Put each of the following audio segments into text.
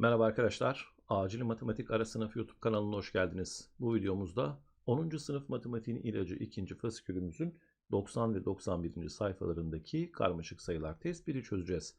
Merhaba arkadaşlar. Acil Matematik Ara Sınıf YouTube kanalına hoş geldiniz. Bu videomuzda 10. sınıf matematiğin ilacı 2. fasikülümüzün 90 ve 91. sayfalarındaki karmaşık sayılar test 1'i çözeceğiz.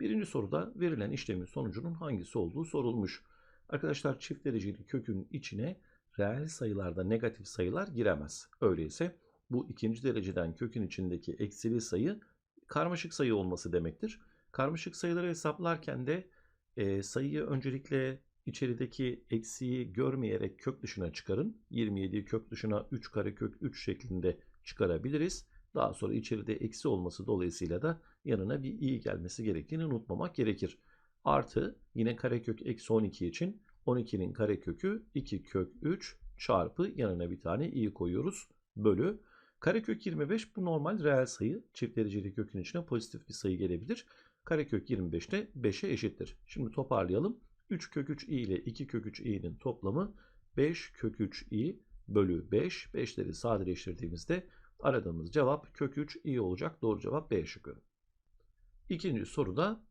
Birinci soruda verilen işlemin sonucunun hangisi olduğu sorulmuş. Arkadaşlar çift dereceli kökün içine reel sayılarda negatif sayılar giremez. Öyleyse bu ikinci dereceden kökün içindeki eksili sayı karmaşık sayı olması demektir. Karmaşık sayıları hesaplarken de e, sayıyı öncelikle içerideki eksiği görmeyerek kök dışına çıkarın. 27'yi kök dışına 3 karekök 3 şeklinde çıkarabiliriz. Daha sonra içeride eksi olması dolayısıyla da yanına bir i gelmesi gerektiğini unutmamak gerekir. Artı yine karekök eksi 12 için 12'nin karekökü 2 kök 3 çarpı yanına bir tane i koyuyoruz. Bölü. Karekök 25 bu normal reel sayı. Çift dereceli kökün içine pozitif bir sayı gelebilir. Karekök 25 de 5'e eşittir. Şimdi toparlayalım. 3 kök 3 i ile 2 kök 3 i'nin toplamı 5 kök 3 i bölü 5. 5'leri sadeleştirdiğimizde aradığımız cevap kök 3 i olacak. Doğru cevap B şıkkı. İkinci soruda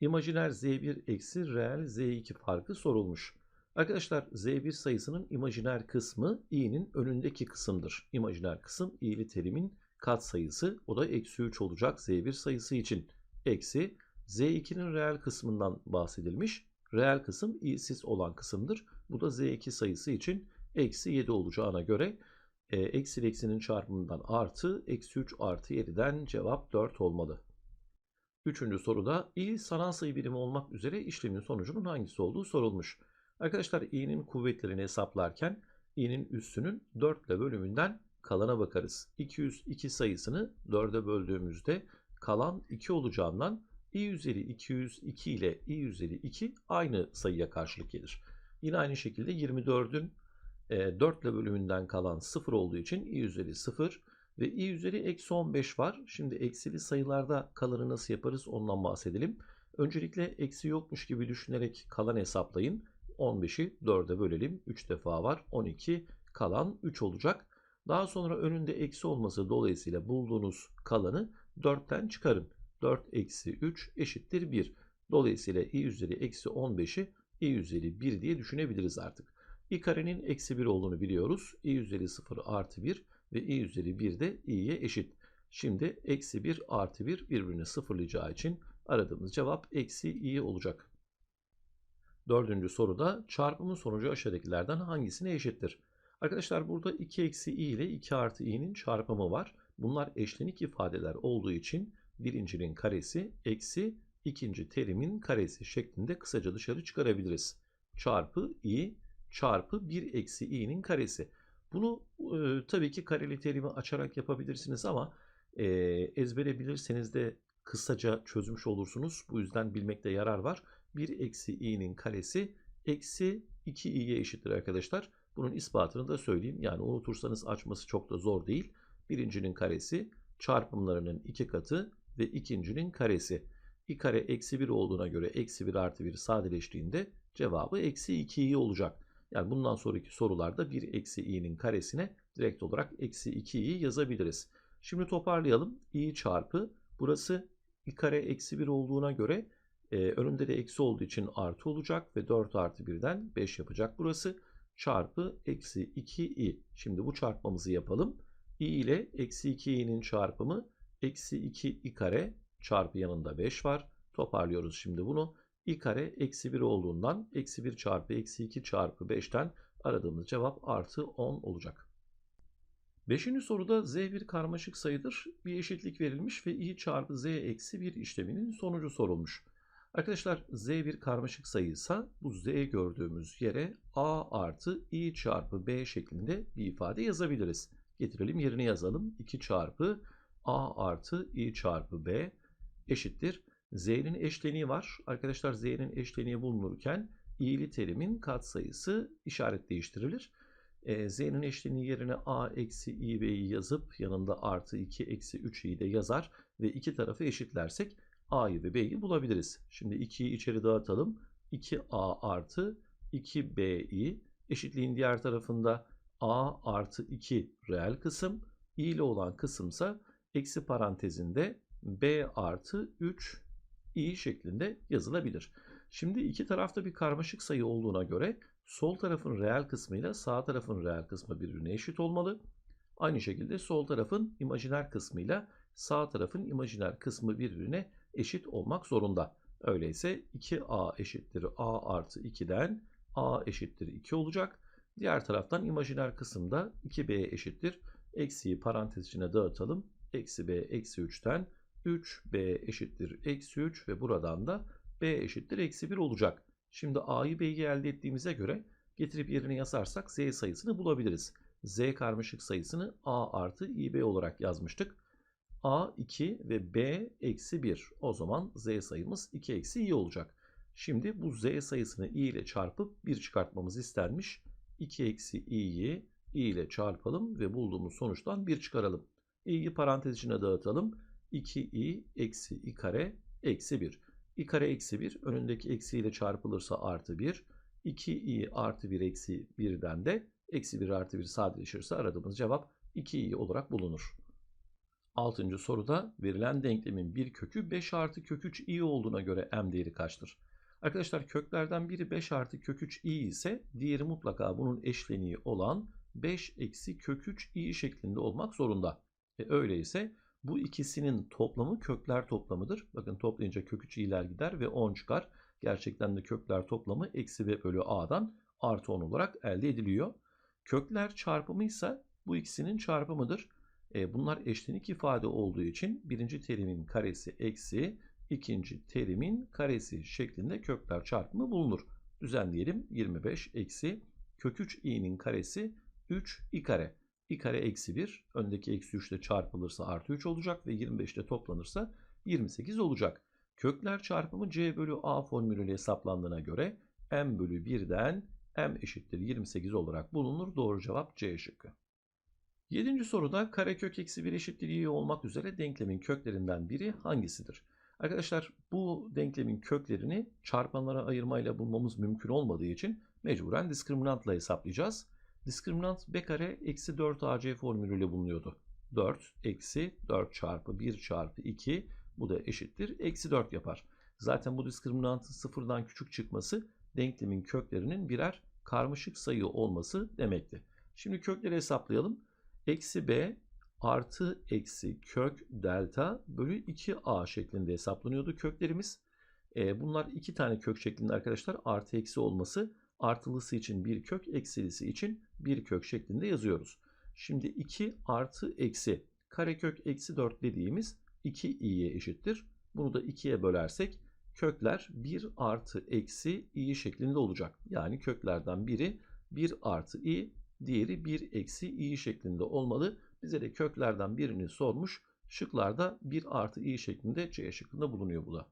imajiner z1 eksi reel z2 farkı sorulmuş. Arkadaşlar z1 sayısının imajiner kısmı i'nin önündeki kısımdır. İmajiner kısım i'li terimin kat sayısı. O da eksi 3 olacak z1 sayısı için. Eksi z2'nin reel kısmından bahsedilmiş. Reel kısım i'siz olan kısımdır. Bu da z2 sayısı için eksi 7 olacağına göre e, eksi eksinin çarpımından artı eksi 3 artı 7'den cevap 4 olmalı. Üçüncü soruda i sanal sayı birimi olmak üzere işlemin sonucunun hangisi olduğu sorulmuş. Arkadaşlar i'nin kuvvetlerini hesaplarken i'nin üssünün 4 ile bölümünden kalana bakarız. 202 sayısını 4'e böldüğümüzde kalan 2 olacağından i üzeri 202 ile i üzeri 2 aynı sayıya karşılık gelir. Yine aynı şekilde 24'ün 4 ile bölümünden kalan 0 olduğu için i üzeri 0 ve i üzeri eksi 15 var. Şimdi eksili sayılarda kalanı nasıl yaparız ondan bahsedelim. Öncelikle eksi yokmuş gibi düşünerek kalan hesaplayın. 15'i 4'e bölelim. 3 defa var. 12 kalan 3 olacak. Daha sonra önünde eksi olması dolayısıyla bulduğunuz kalanı 4'ten çıkarın. 4 eksi 3 eşittir 1. Dolayısıyla i üzeri eksi 15'i i üzeri 1 diye düşünebiliriz artık. i karenin eksi 1 olduğunu biliyoruz. i üzeri 0 artı 1 ve i üzeri 1 de i'ye eşit. Şimdi eksi 1 artı 1 birbirini sıfırlayacağı için aradığımız cevap eksi i olacak. Dördüncü soruda çarpımın sonucu aşağıdakilerden hangisine eşittir? Arkadaşlar burada 2 eksi i ile 2 artı i'nin çarpımı var. Bunlar eşlenik ifadeler olduğu için birincinin karesi eksi ikinci terimin karesi şeklinde kısaca dışarı çıkarabiliriz. Çarpı i çarpı 1 eksi i'nin karesi. Bunu e, tabii ki kareli terimi açarak yapabilirsiniz ama e, ezbere bilirseniz de kısaca çözmüş olursunuz. Bu yüzden bilmekte yarar var. 1 eksi i'nin karesi eksi 2 i'ye eşittir arkadaşlar. Bunun ispatını da söyleyeyim. Yani unutursanız açması çok da zor değil. Birincinin karesi çarpımlarının iki katı ve ikincinin karesi. i kare eksi 1 olduğuna göre eksi 1 artı 1 sadeleştiğinde cevabı eksi 2 i olacak. Yani bundan sonraki sorularda 1 eksi i'nin karesine direkt olarak eksi 2i'yi yazabiliriz. Şimdi toparlayalım. i çarpı burası i kare eksi 1 olduğuna göre e, önünde de eksi olduğu için artı olacak ve 4 artı 1'den 5 yapacak burası. Çarpı eksi 2i. Şimdi bu çarpmamızı yapalım. İ ile eksi 2i'nin çarpımı eksi 2 i kare çarpı yanında 5 var. Toparlıyoruz şimdi bunu i kare eksi 1 olduğundan eksi 1 çarpı eksi 2 çarpı 5'ten aradığımız cevap artı 10 olacak. Beşinci soruda z bir karmaşık sayıdır. Bir eşitlik verilmiş ve i çarpı z eksi 1 işleminin sonucu sorulmuş. Arkadaşlar z bir karmaşık sayıysa bu z gördüğümüz yere a artı i çarpı b şeklinde bir ifade yazabiliriz. Getirelim yerine yazalım. 2 çarpı a artı i çarpı b eşittir Z'nin eşleniği var. Arkadaşlar Z'nin eşleniği bulunurken i'li terimin katsayısı işaret değiştirilir. E, Z'nin eşleniği yerine a eksi i b'yi yazıp yanında artı 2 eksi 3i'yi de yazar ve iki tarafı eşitlersek a'yı ve b'yi bulabiliriz. Şimdi 2'yi içeri dağıtalım. 2a artı 2b'i eşitliğin diğer tarafında a artı 2 reel kısım i ile olan kısımsa eksi parantezinde b artı 3 i şeklinde yazılabilir. Şimdi iki tarafta bir karmaşık sayı olduğuna göre sol tarafın reel kısmıyla sağ tarafın reel kısmı birbirine eşit olmalı. Aynı şekilde sol tarafın imajiner kısmıyla sağ tarafın imajiner kısmı birbirine eşit olmak zorunda. Öyleyse 2a eşittir a artı 2'den a eşittir 2 olacak. Diğer taraftan imajiner kısımda 2b eşittir. Eksiyi parantez içine dağıtalım. Eksi b eksi 3'ten 3b eşittir eksi 3 ve buradan da b eşittir eksi 1 olacak. Şimdi a'yı b'yi elde ettiğimize göre getirip yerine yazarsak z sayısını bulabiliriz. z karmaşık sayısını a artı ib olarak yazmıştık. a 2 ve b eksi 1. O zaman z sayımız 2 eksi i olacak. Şimdi bu z sayısını i ile çarpıp 1 çıkartmamız istenmiş. 2 eksi i'yi i ile çarpalım ve bulduğumuz sonuçtan 1 çıkaralım. i'yi parantez içine dağıtalım. 2i eksi i kare eksi 1. i kare eksi 1 önündeki eksiyle çarpılırsa artı 1. 2i artı 1 eksi 1'den de eksi 1 artı 1 sadeleşirse aradığımız cevap 2i olarak bulunur. Altıncı soruda verilen denklemin bir kökü 5 artı kök 3 i olduğuna göre m değeri kaçtır? Arkadaşlar köklerden biri 5 artı kök 3 i ise diğeri mutlaka bunun eşleniği olan 5 eksi kök 3 i şeklinde olmak zorunda. E öyleyse bu ikisinin toplamı kökler toplamıdır. Bakın toplayınca kök 3 i'ler gider ve 10 çıkar. Gerçekten de kökler toplamı eksi b bölü a'dan artı 10 olarak elde ediliyor. Kökler çarpımı ise bu ikisinin çarpımıdır. E, bunlar eşlenik ifade olduğu için birinci terimin karesi eksi ikinci terimin karesi şeklinde kökler çarpımı bulunur. Düzenleyelim 25 eksi kök 3 i'nin karesi 3 i kare. i kare eksi 1 öndeki eksi 3 ile çarpılırsa artı 3 olacak ve 25 ile toplanırsa 28 olacak. Kökler çarpımı c bölü a formülüyle hesaplandığına göre m bölü 1'den m eşittir 28 olarak bulunur. Doğru cevap C şıkkı. Yedinci soruda karekök eksi 1 eşittir i olmak üzere denklemin köklerinden biri hangisidir? Arkadaşlar bu denklemin köklerini çarpanlara ayırmayla bulmamız mümkün olmadığı için mecburen diskriminantla hesaplayacağız. Diskriminant b kare eksi 4ac formülüyle bulunuyordu. 4 eksi 4 çarpı 1 çarpı 2 bu da eşittir. Eksi 4 yapar. Zaten bu diskriminantın sıfırdan küçük çıkması denklemin köklerinin birer karmaşık sayı olması demekti. Şimdi kökleri hesaplayalım. Eksi b artı eksi kök delta bölü 2a şeklinde hesaplanıyordu köklerimiz. E, bunlar iki tane kök şeklinde arkadaşlar artı eksi olması artılısı için bir kök eksilisi için bir kök şeklinde yazıyoruz. Şimdi 2 artı eksi karekök eksi 4 dediğimiz 2i'ye eşittir. Bunu da 2'ye bölersek kökler 1 artı eksi i şeklinde olacak. Yani köklerden biri 1 artı i, diğeri 1 eksi i şeklinde olmalı. Bize de köklerden birini sormuş. Şıklarda 1 artı i şeklinde C şıkkında bulunuyor bu da.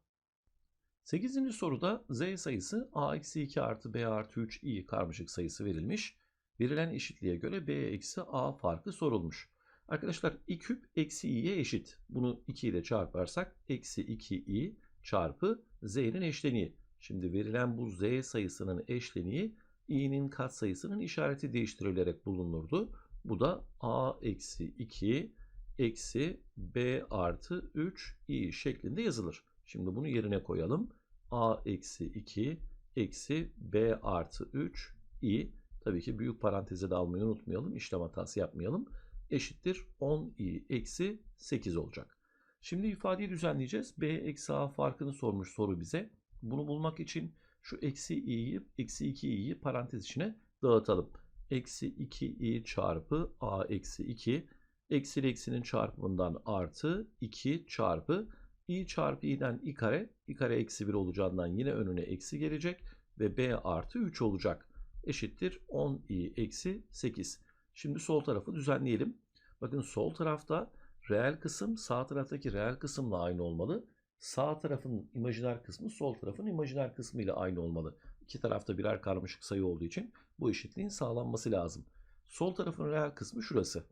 8. soruda z sayısı a eksi 2 artı b artı 3 i karmaşık sayısı verilmiş. Verilen eşitliğe göre b eksi a farkı sorulmuş. Arkadaşlar i küp eksi i'ye eşit. Bunu 2 ile çarparsak eksi 2i çarpı z'nin eşleniği. Şimdi verilen bu z sayısının eşleniği i'nin katsayısının işareti değiştirilerek bulunurdu. Bu da a eksi 2 eksi b artı 3 i şeklinde yazılır. Şimdi bunu yerine koyalım. a eksi 2 eksi b artı 3 i. Tabii ki büyük paranteze de almayı unutmayalım. İşlem hatası yapmayalım. Eşittir 10 i eksi 8 olacak. Şimdi ifadeyi düzenleyeceğiz. b eksi a farkını sormuş soru bize. Bunu bulmak için şu eksi i'yi eksi 2 i'yi parantez içine dağıtalım eksi 2i çarpı a eksi 2 eksi eksinin çarpımından artı 2 çarpı i çarpı i'den i kare i kare eksi 1 olacağından yine önüne eksi gelecek ve b artı 3 olacak eşittir 10i eksi 8. Şimdi sol tarafı düzenleyelim. Bakın sol tarafta reel kısım sağ taraftaki reel kısımla aynı olmalı. Sağ tarafın imajiner kısmı sol tarafın imajiner kısmı ile aynı olmalı. İki tarafta birer karmaşık sayı olduğu için bu eşitliğin sağlanması lazım. Sol tarafın reel kısmı şurası.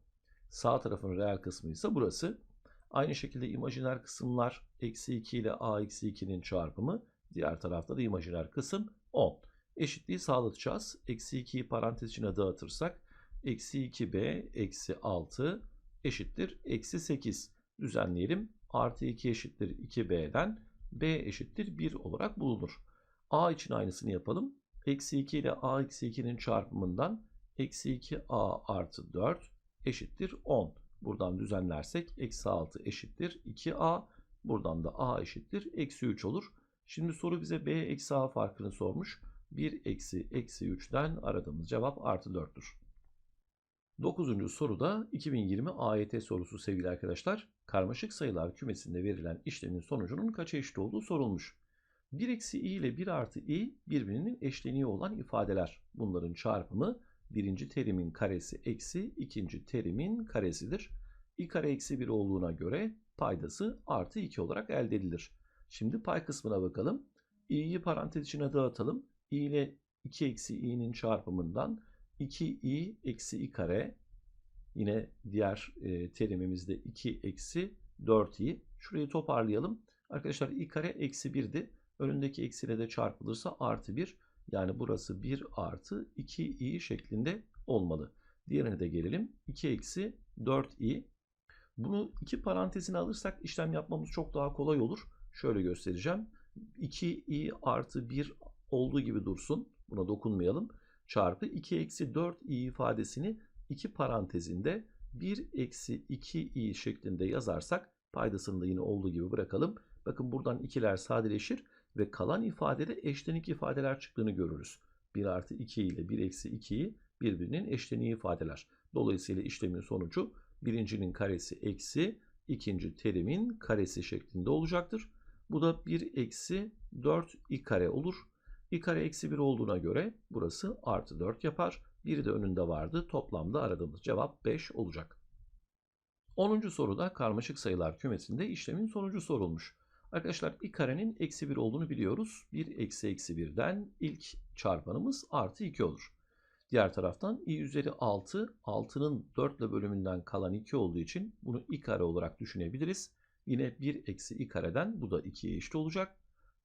Sağ tarafın reel kısmı ise burası. Aynı şekilde imajiner kısımlar eksi 2 ile a eksi 2'nin çarpımı. Diğer tarafta da imajiner kısım 10. Eşitliği sağlatacağız. Eksi 2'yi parantez içine dağıtırsak eksi 2b eksi 6 eşittir eksi 8. Düzenleyelim. Artı 2 eşittir 2b'den b eşittir 1 olarak bulunur a için aynısını yapalım. Eksi 2 ile a eksi 2'nin çarpımından eksi 2a artı 4 eşittir 10. Buradan düzenlersek eksi 6 eşittir 2a. Buradan da a eşittir eksi 3 olur. Şimdi soru bize b eksi a farkını sormuş. 1 eksi eksi 3'ten aradığımız cevap artı 4'tür. Dokuzuncu soruda 2020 AYT sorusu sevgili arkadaşlar. Karmaşık sayılar kümesinde verilen işlemin sonucunun kaça eşit olduğu sorulmuş. 1 eksi i ile 1 artı i birbirinin eşleniği olan ifadeler. Bunların çarpımı birinci terimin karesi eksi ikinci terimin karesidir. i kare eksi 1 olduğuna göre paydası artı 2 olarak elde edilir. Şimdi pay kısmına bakalım. i'yi parantez içine dağıtalım. i ile 2 eksi i'nin çarpımından 2i eksi i kare yine diğer e, terimimizde 2 eksi 4i. Şurayı toparlayalım. Arkadaşlar i kare eksi 1'di. Önündeki eksiyle de çarpılırsa artı 1. Yani burası 1 artı 2i şeklinde olmalı. Diğerine de gelelim. 2 eksi 4i. Bunu iki parantezine alırsak işlem yapmamız çok daha kolay olur. Şöyle göstereceğim. 2i artı 1 olduğu gibi dursun. Buna dokunmayalım. Çarpı 2 eksi 4i ifadesini iki parantezinde 1 eksi 2i şeklinde yazarsak paydasını da yine olduğu gibi bırakalım. Bakın buradan ikiler sadeleşir ve kalan ifadede eşlenik ifadeler çıktığını görürüz. 1 artı 2 ile 1 eksi 2'yi birbirinin eşleniği ifadeler. Dolayısıyla işlemin sonucu birincinin karesi eksi ikinci terimin karesi şeklinde olacaktır. Bu da 1 eksi 4 i kare olur. i kare eksi 1 olduğuna göre burası artı 4 yapar. Biri de önünde vardı. Toplamda aradığımız cevap 5 olacak. 10. soruda karmaşık sayılar kümesinde işlemin sonucu sorulmuş. Arkadaşlar i karenin eksi 1 olduğunu biliyoruz. 1 eksi eksi 1'den ilk çarpanımız artı 2 olur. Diğer taraftan i üzeri 6, 6'nın 4 ile bölümünden kalan 2 olduğu için bunu i kare olarak düşünebiliriz. Yine 1 eksi i kareden bu da 2'ye eşit olacak.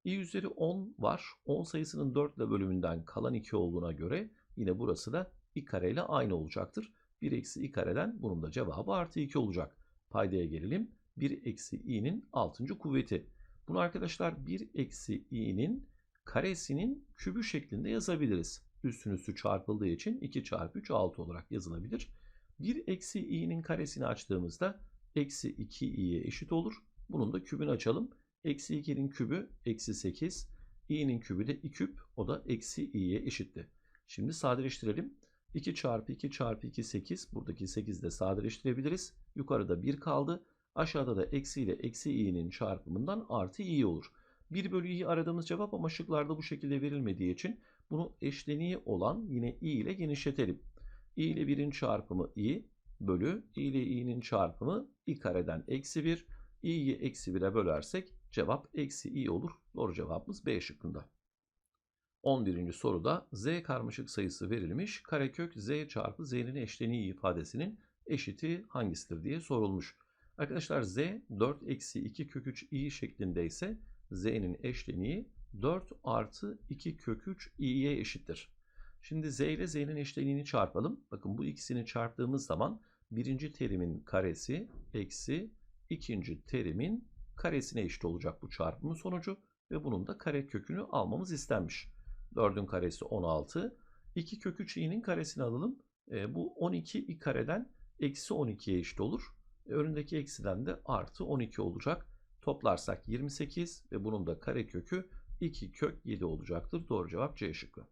i üzeri 10 var. 10 sayısının 4 ile bölümünden kalan 2 olduğuna göre yine burası da i kare ile aynı olacaktır. 1 eksi i kareden bunun da cevabı artı 2 olacak. Paydaya gelelim. 1 eksi i'nin 6. kuvveti. Bunu arkadaşlar 1 eksi i'nin karesinin kübü şeklinde yazabiliriz. Üstün üstü çarpıldığı için 2 çarpı 3 6 olarak yazılabilir. 1 eksi i'nin karesini açtığımızda eksi 2i'ye eşit olur. Bunun da kübünü açalım. Eksi 2'nin kübü eksi 8. i'nin kübü de 2 küp. O da eksi i'ye eşitti. Şimdi sadeleştirelim. 2 çarpı 2 çarpı 2 8. Buradaki 8 de sadeleştirebiliriz. Yukarıda 1 kaldı. Aşağıda da eksi ile eksi i'nin çarpımından artı i olur. 1 bölü i aradığımız cevap ama şıklarda bu şekilde verilmediği için bunu eşleniği olan yine i ile genişletelim. i ile 1'in çarpımı i bölü i ile i'nin çarpımı i kareden eksi 1. i'yi eksi 1'e bölersek cevap eksi i olur. Doğru cevabımız B şıkkında. 11. soruda z karmaşık sayısı verilmiş. Karekök z çarpı z'nin eşleniği ifadesinin eşiti hangisidir diye sorulmuş. Arkadaşlar z 4 eksi 2 kök 3 i şeklinde ise z'nin eşleniği 4 artı 2 kök 3 i'ye eşittir. Şimdi z ile z'nin eşleniğini çarpalım. Bakın bu ikisini çarptığımız zaman birinci terimin karesi eksi ikinci terimin karesine eşit olacak bu çarpımın sonucu ve bunun da kare kökünü almamız istenmiş. 4'ün karesi 16. 2 kök 3 i'nin karesini alalım. E, bu 12 i kareden eksi 12'ye eşit olur. Önündeki eksiden de artı 12 olacak. Toplarsak 28 ve bunun da kare kökü 2 kök 7 olacaktır. Doğru cevap C şıkkı.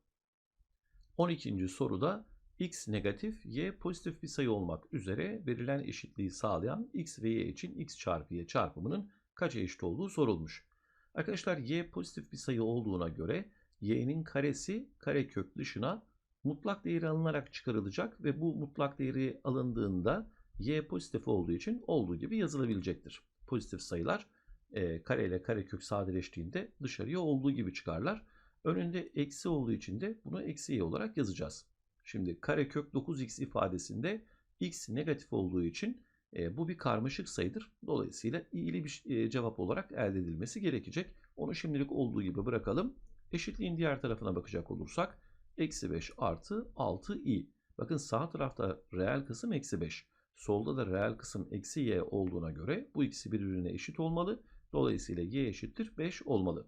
12. soruda x negatif, y pozitif bir sayı olmak üzere verilen eşitliği sağlayan x ve y için x çarpı y çarpımının kaça eşit olduğu sorulmuş. Arkadaşlar y pozitif bir sayı olduğuna göre y'nin karesi karekök dışına mutlak değeri alınarak çıkarılacak ve bu mutlak değeri alındığında y pozitif olduğu için olduğu gibi yazılabilecektir. Pozitif sayılar e, kare ile karekök sadeleştiğinde dışarıya olduğu gibi çıkarlar. Önünde eksi olduğu için de bunu eksi y olarak yazacağız. Şimdi karekök 9x ifadesinde x negatif olduğu için e, bu bir karmaşık sayıdır. Dolayısıyla iyili bir e, cevap olarak elde edilmesi gerekecek. Onu şimdilik olduğu gibi bırakalım. Eşitliğin diğer tarafına bakacak olursak eksi 5 artı 6i. Bakın sağ tarafta reel kısım eksi 5. Solda da reel kısım eksi y olduğuna göre bu ikisi birbirine eşit olmalı. Dolayısıyla y eşittir 5 olmalı.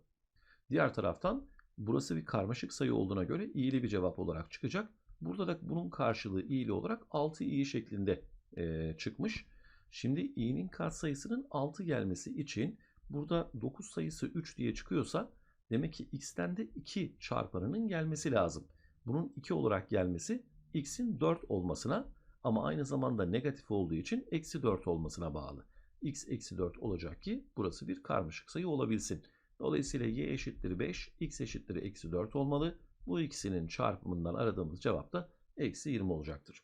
Diğer taraftan Burası bir karmaşık sayı olduğuna göre i'li bir cevap olarak çıkacak. Burada da bunun karşılığı i'li olarak 6i şeklinde e, çıkmış. Şimdi i'nin katsayısının 6 gelmesi için burada 9 sayısı 3 diye çıkıyorsa demek ki x'ten de 2 çarpanının gelmesi lazım. Bunun 2 olarak gelmesi x'in 4 olmasına ama aynı zamanda negatif olduğu için eksi 4 olmasına bağlı. x eksi 4 olacak ki burası bir karmaşık sayı olabilsin. Dolayısıyla y eşittir 5, x eşittir eksi 4 olmalı. Bu ikisinin çarpımından aradığımız cevap da eksi 20 olacaktır.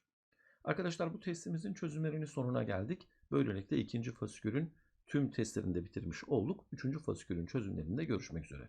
Arkadaşlar bu testimizin çözümlerinin sonuna geldik. Böylelikle ikinci fasikülün tüm testlerini de bitirmiş olduk. Üçüncü fasikülün çözümlerinde görüşmek üzere.